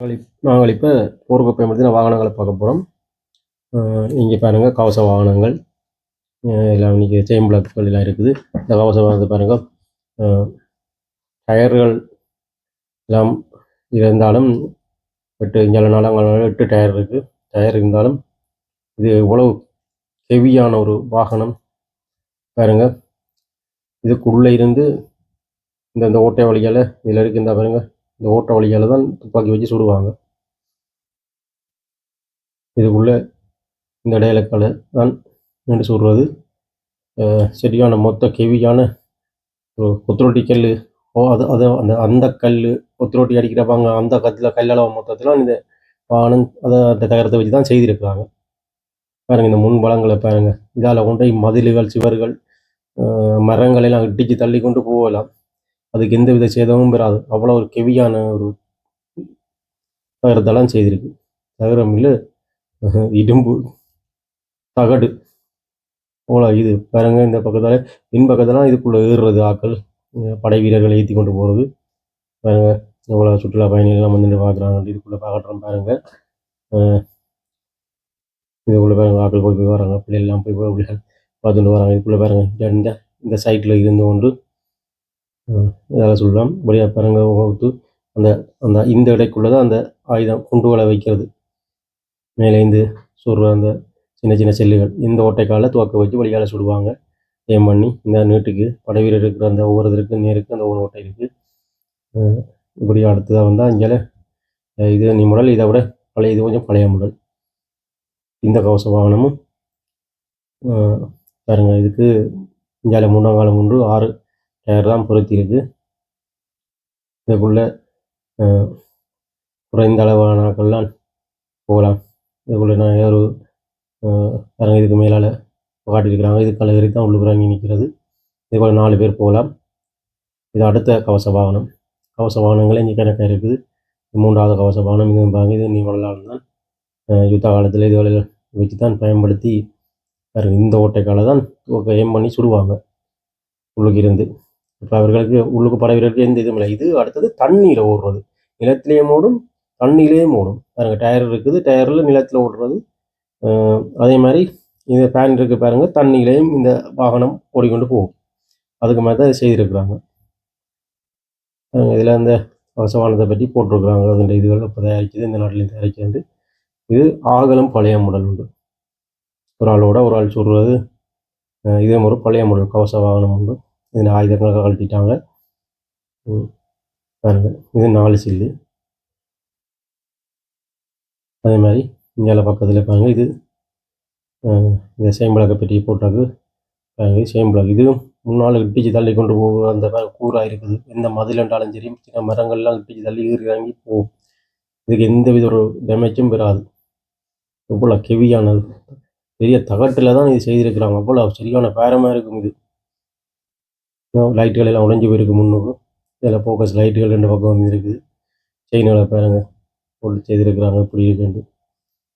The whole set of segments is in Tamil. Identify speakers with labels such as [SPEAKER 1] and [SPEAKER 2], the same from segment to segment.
[SPEAKER 1] நாங்கள் இப்போ போருக்கு பயன்படுத்தின வாகனங்களை பார்க்க போகிறோம் இங்கே பாருங்கள் கவச வாகனங்கள். எல்லாம் இன்றைக்கி செயின் பிளாக்குகள் எல்லாம் இருக்குது. இந்த கவச வாகனத்தை பாருங்கள் டயர்கள் எல்லாம் இருந்தாலும் எட்டு இங்கே நாளாங்க எட்டு டயர் இருக்குது டயர் இருந்தாலும் இது இவ்வளவு ஹெவியான ஒரு வாகனம். பாருங்கள் இதுக்குள்ளே இருந்து இந்த இந்த ஓட்டை வழியால் இதில் இருக்கு இந்த பாருங்க. இந்த ஓட்ட வழியால் தான் துப்பாக்கி வச்சு சுடுவாங்க. இதுக்குள்ளே இந்த இடையிலக்கால தான் நின்று சுடுறது. சரியான மொத்த கெவியான ஒரு கொத்துரொட்டி கல் ஓ அது அது அந்த அந்த கல் கொத்துரொட்டி அடிக்கிறப்பாங்க அந்த கத்தில் கல்லளவு மொத்தத்தில் இந்த வாகனம் அதை அந்த தகரத்தை வச்சு தான் செய்திருக்கிறாங்க. பாருங்க இந்த முன் பலங்களை பாருங்கள் இதால் கொண்டு மதில்கள் சுவர்கள் மரங்களெல்லாம் மரங்களை எல்லாம் இடிச்சு தள்ளி கொண்டு போகலாம். அதுக்கு எந்த வித சேதமும் பெறாது. அவ்வளோ ஒரு கெவியான ஒரு தகரத்தெல்லாம் செய்திருக்கு. தகரம் இல்லை இடும்பு இரும்பு தகடு அவ்வளோ இது பாருங்க இந்த பக்கத்தால் பின் பக்கத்தெல்லாம் இதுக்குள்ளே ஏறுறது ஆக்கள் படை வீரர்களை ஏற்றி கொண்டு போகிறது பாருங்க எவ்வளோ சுற்றுலா பயணிகள்லாம் வந்துட்டு பார்க்குறாங்க இதுக்குள்ளே பார்க்குறோம் பாருங்க. இதுக்குள்ளே பாருங்க ஆக்கள் போய் போய் வராங்க பிள்ளைகள்லாம் போய் போய் பார்த்துட்டு வராங்க இதுக்குள்ளே பாருங்க இந்த இந்த சைட்டில் இருந்து கொண்டு இதெல்லாம் சொல்லலாம் வழியாக பாருங்க வகுத்து அந்த அந்த இந்த இடைக்குள்ளே தான் அந்த ஆயுதம் குண்டுகளை வைக்கிறது. மேலே இருந்து சுடுற அந்த சின்ன சின்ன செல்லுகள் இந்த ஓட்டைக்கால துவக்க வச்சு வழிகால சுடுவாங்க. ஏம் பண்ணி இந்த நீட்டுக்கு படை வீரர் இருக்கிற அந்த ஒவ்வொரு இதற்கு நேருக்கு அந்த ஒரு ஓட்டை இருக்குது இப்படி அடுத்ததாக வந்தால் இங்கே இது நீ முடல் இதை விட பழைய இது கொஞ்சம் பழைய முடல் இந்த கவச வாகனமும் பாருங்கள் பாருங்க இதுக்கு இந்தியாவில் மூணாம் காலம் ஒன்று ஆறு டயர் தான் பொருத்தி இருக்கு இதுக்குள்ள குறைந்த அளவான நாட்கள்லாம் போகலாம். இதுக்குள்ள நான் ஒரு அஹ், இதுக்கு மேலால் காட்டியிருக்கிறாங்க. இது கலகரி தான் உள்ளுக்கு இறங்கி நிற்கிறது இதுபோல் நாலு பேர் போகலாம். இது அடுத்த கவச வாகனம். கவச வாகனங்களே இங்கே கணக்காக இருக்குது. இது மூன்றாவது கவச வாகனம். இது பாங்க இது நீ வரலாறு தான் யுத்த காலத்தில் இதுகளை வச்சு தான் பயன்படுத்தி இந்த ஓட்டைக்கால தான் எம் பண்ணி சுடுவாங்க. உள்ளுக்கு இருந்து இப்போ அவர்களுக்கு உள்ளுக்கு பட வீரருக்கு எந்த இதுவும் இல்லை. இது அடுத்தது தண்ணியில் ஓடுறது. நிலத்திலேயும் ஓடும் தண்ணியிலேயும் ஓடும் பாருங்க டயர் இருக்குது. டயரில் நிலத்தில் ஓடுறது. அதே மாதிரி இந்த ஃபேன் இருக்குது பாருங்க தண்ணியிலையும் இந்த வாகனம் ஓடிக்கொண்டு போகும். அதுக்கு மாதிரி தான் செய்திருக்கிறாங்க. இதில் அந்த வாகனத்தை பற்றி போட்டிருக்கிறாங்க. அதுன்ற இதுகள் இப்போ தயாரிக்குது. இந்த நாட்டிலையும் தயாரிக்கிறது. இது ஆகலும் பழைய முடல் உண்டு. ஒரு ஆளோட ஒரு ஆள் சொல்கிறது இதே ஒரு பழைய முடல் கவச வாகனம் உண்டு. இதில் ஆயுதங்களாக கழட்டிட்டாங்க. ம், பாருங்க இது நாலு சில்லு. அதே மாதிரி இங்கே பக்கத்தில் பாருங்க இது இந்த சேம்பிளாக பெட்டி போட்டாக்கு பாருங்க இது இதுவும் முன்னால் இட்டிச்சு தள்ளி கொண்டு போகிற அந்த மாதிரி கூறாக இருக்குது. எந்த மதிலண்டாலும் சரி சின்ன மரங்கள்லாம் இட்டிச்சு தள்ளி இறங்கி போகும். இதுக்கு எந்த வித ஒரு டேமேஜும் பெறாது. எவ்வளோ கெவியானது பெரிய தகட்டில் தான் இது செய்திருக்கிறாங்க. அவ்வளோ சரியான பேரமாக இருக்கும் இது. லைட்டுகள் எல்லாம் உடைஞ்சு போயிருக்கு முன்னுக்கு. இதில் ஃபோக்கஸ் லைட்டுகள் ரெண்டு பக்கம் இருக்குது. செயின்களை பாருங்க. போட்டு செய்திருக்கிறாங்க இப்படி இருக்குன்ட்டு.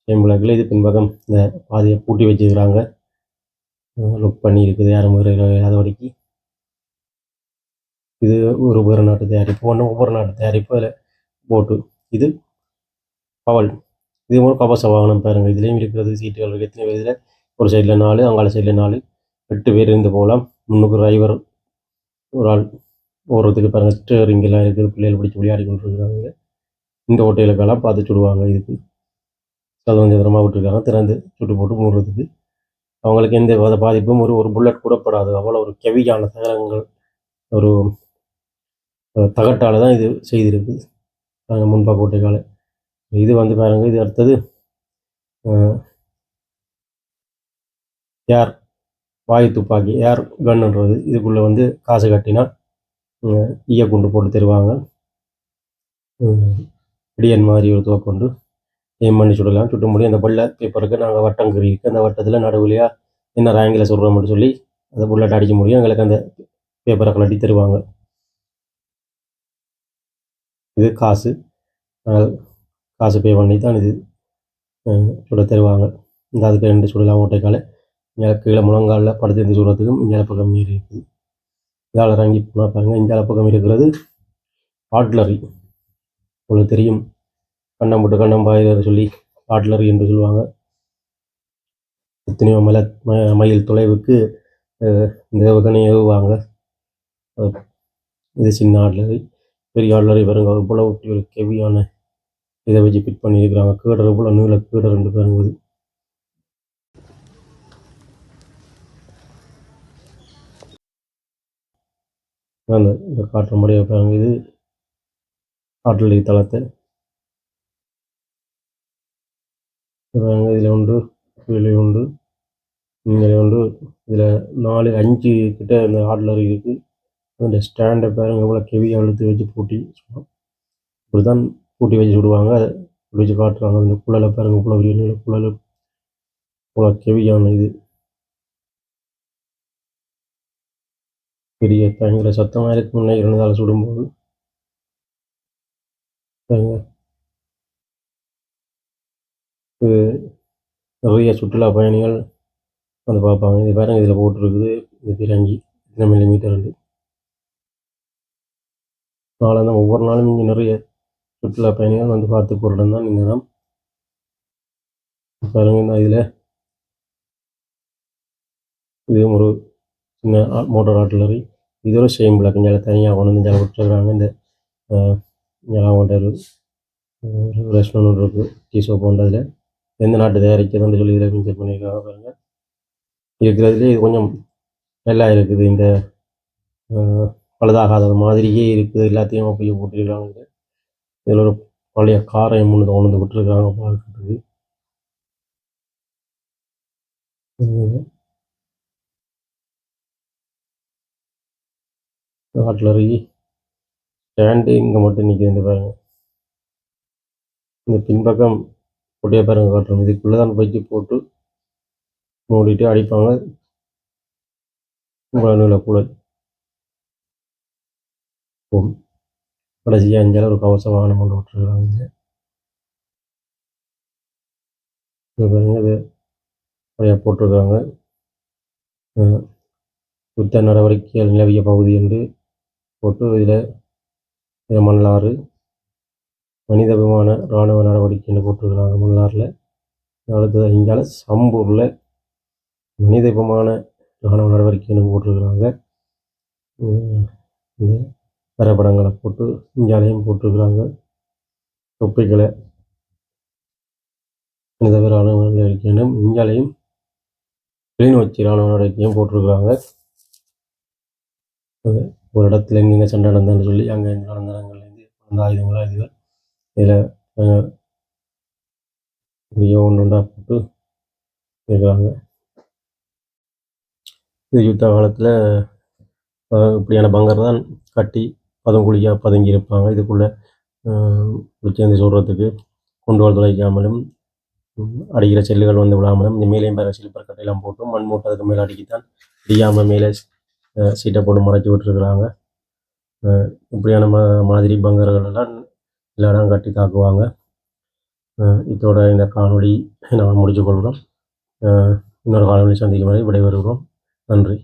[SPEAKER 1] செயின் பிளாக்கில் இது பின்பக்கம் இந்த பாதையை பூட்டி வச்சுருக்கிறாங்க. லுக் பண்ணி இருக்குது. யாரும் இல்லாத வரைக்கும் இது ஒரு வேறு நாட்டு தயாரிப்பு. ஒன்று ஒவ்வொரு நாட்டு தயாரிப்பு. அதில் போட்டு இது பவல். இது ஒரு கவச வாகனம் பாருங்கள் இதுலேயும் இருக்கிறது சீட்டுகள் இருக்குது. எத்தனை இதில்? ஒரு சைடில் நாலு அங்கால சைடில் நாலு. எட்டு பேர் இருந்து போகலாம். முன்னுக்கு டிரைவர் ஒரு ஆள் ஓடுறதுக்கு பாருங்கள் ஸ்டேரிங்கெல்லாம் இருக்குது பிள்ளைகள் பிடிச்சி விளையாடி கொண்டு இருக்கிறாங்க இந்த ஓட்டையிலக்கெல்லாம் பார்த்து சுடுவாங்க இதுக்கு. சதுவம் சதுரமாக விட்டுருக்காங்க திறந்து சுட்டு போட்டு மூடுறதுக்கு. அவங்களுக்கு எந்த வித பாதிப்பும் ஒரு ஒரு புல்லட் கூடப்படாது அவ்வளோ ஒரு கெவியான சகலங்கள் ஒரு தகட்டால் தான் இது செய்திருக்கு. பாருங்க முன்பக்க ஓட்டைக்கால இது வந்து பாருங்க இது அடுத்தது யார்? வாயு துப்பாக்கி ஏர் கன்னுன்றது இதுக்குள்ளே வந்து காசு கட்டினா ஈய குண்டு போட்டு தருவாங்க. இடியன் மாதிரி ஒரு துவக்கொண்டு ஏம் பண்ணி சுடலாம். சுட்ட முடியும். அந்த பல்ல பேப்பருக்கு நாங்கள் வட்டம் கறி இருக்கு. அந்த வட்டத்தில் நடுவுலையா என்ன ரேங்கில் சொல்கிறோம்னு சொல்லி அந்த புல்லட் அடிக்க முடியும். எங்களுக்கு அந்த பேப்பரை கலட்டி தருவாங்க. இது காசு. காசு பே பண்ணி தான் இது சுட தருவாங்க. இந்த அதுக்கு ரெண்டு சுடலாம். ஓட்டைக்கால. இங்கே கீழே முழங்காலில் படுத்து சொல்கிறதுக்கும் இங்கே பக்கம் நீர் இருக்குது. இதால் இறங்கி போனால் பாருங்கள் இங்கே பக்கம் இருக்கிறது ஆட்லரி உங்களுக்கு தெரியும். கண்ணம் போட்டு கண்ணம் பாயிர சொல்லி ஆட்லரி என்று சொல்லுவாங்க. எத்தனையோ மல மயில் தொலைவுக்கு இந்த ஏவுகணை ஏவுவாங்க. இது சின்ன ஆட்லரி. பெரிய ஆட்லரி பாருங்க அவ்வளோ ஒரு கெவியான இதை வச்சு ஃபிட் பண்ணியிருக்கிறாங்க. கீடர் இவ்வளோ நீள கீடர் ரெண்டு பாருங்க. இது அந்த இந்த காட்டுற முறையை பாருங்க இது ஆட்லரி தளத்தை பாருங்க இதில் உண்டு கீழே உண்டு இங்கே உண்டு இதில் நாலு அஞ்சு கிட்ட இந்த ஆட்லரி இருக்குது அந்த ஸ்டாண்டை பாருங்க எவ்வளோ கெவியாக இழுத்து வச்சு பூட்டி சும்மா இப்படி தான் பூட்டி வச்சு விடுவாங்க. அதை இப்படி வச்சு காட்டுறாங்க. அந்த குழலை பாருங்கள் குழல். குழல் குழல் கெவியான இது. பெரிய பயங்கர சத்தமாக இருக்கு முன்னே இருந்ததால் சுடும்போது. நிறைய சுற்றுலா பயணிகள் வந்து பார்ப்பாங்க. இது பாருங்க இதில் போட்டிருக்குது இது பிறங்கி இத்தனை மில்லிமீட்டர் உண்டு நாளை ஒவ்வொரு நாளும் இங்கே நிறைய சுற்றுலா பயணிகள் வந்து பார்த்து போடுறது தான் இந்த இடம். பாருங்க இதில். இதுவும் ஒரு சின்ன மோட்டார் ஆர்டிலரி இதோட ஒரு சேம் பிளாக். இங்கே தனியாக கொண்டு வந்து ஜலம் விட்டுருக்குறாங்க இந்த இங்கெல்லாம் கொண்ட ஒரு ரெஸ்டாரண்ட் ஒன்று இருக்குது டீ சோப் கொண்டதில் எந்த நாட்டு தயாரிக்கிறதுன்னு சொல்லி இதில் செக் பண்ணியிருக்காங்க பாருங்கள் இருக்கிறதுலே இது கொஞ்சம் நல்லா இருக்குது. இந்த பழுதாகாத மாதிரியே இருக்குது. எல்லாத்தையும் அப்படியே போட்டிருக்காங்க. இதில் ஒரு பழைய காரை முன்னு கொண்டு வந்து விட்டுருக்காங்க. பார்க்குறதுக்கு. ஆட்லரி ஸ்டாண்டு இங்கே மட்டும் நிற்கிதுன்னு பாருங்க. இந்த பின்பக்கம் கொட்டையை பாருங்க காட்டுறோம் இதுக்குள்ளே தான் பைக்கு போட்டு மூடிட்டு அடிப்பாங்க. உங்களை கூட போகும் கடைசியாக அஞ்சால் ஒரு கவச வாகனம் கொண்டு விட்டுருக்காங்க. இது பாருங்க இது நிறையா போட்டிருக்காங்க. அஹ், யுத்த நடவடிக்கைகள் நிலவிய பகுதி என்று போட்டு இதில் இதில் மல்லாறு மனிதாபிமான இராணுவ நடவடிக்கைன்னு போட்டிருக்கிறாங்க மல்லாறில் அடுத்தது இங்கால சம்பூரில் மனிதாபிமான இராணுவ நடவடிக்கைன்னு போட்டிருக்கிறாங்க இந்த வரைபடங்களை போட்டு இங்காலையும் போட்டிருக்கிறாங்க தொப்பிகளை மனித இராணுவ நடவடிக்கைன்னு இங்காலையும் கிளிநொச்சி இராணுவ நடவடிக்கையும் போட்டிருக்கிறாங்க ஒரு இடத்துல எங்கெங்க சண்டை நடந்ததுன்னு சொல்லி அங்கே இந்த நடந்த இடங்கள்லேருந்து அந்த ஆயுதங்களா இதுகள் இதில் ஒன்று ஒன்றா போட்டு இருக்கிறாங்க இது யுத்த காலத்தில் இப்படியான பங்கர் தான் கட்டி பதங்குழியாக பதுங்கி இருப்பாங்க. இதுக்குள்ளே சேர்ந்து சொல்கிறதுக்கு வர துளைக்காமலும் அடிக்கிற செல்லுகள் வந்து விழாமலும் இந்த மேலேயும் பேர சில்பர் கட்டையெல்லாம் போட்டு மண் மூட்டை அதுக்கு மேலே அடிக்கித்தான். இடியாமல் மேலே சீட்டை போட்டு மறைச்சி விட்டுருக்குறாங்க. இப்படியான மா மாதிரி பங்கர்கள் எல்லாம் எல்லா இடம் கட்டி தாக்குவாங்க. இதோட இந்த காணொளி நான் முடிச்சு கொள்கிறோம். இன்னொரு காணொளி சந்திக்கும் வரை விடைபெறுகிறோம். நன்றி.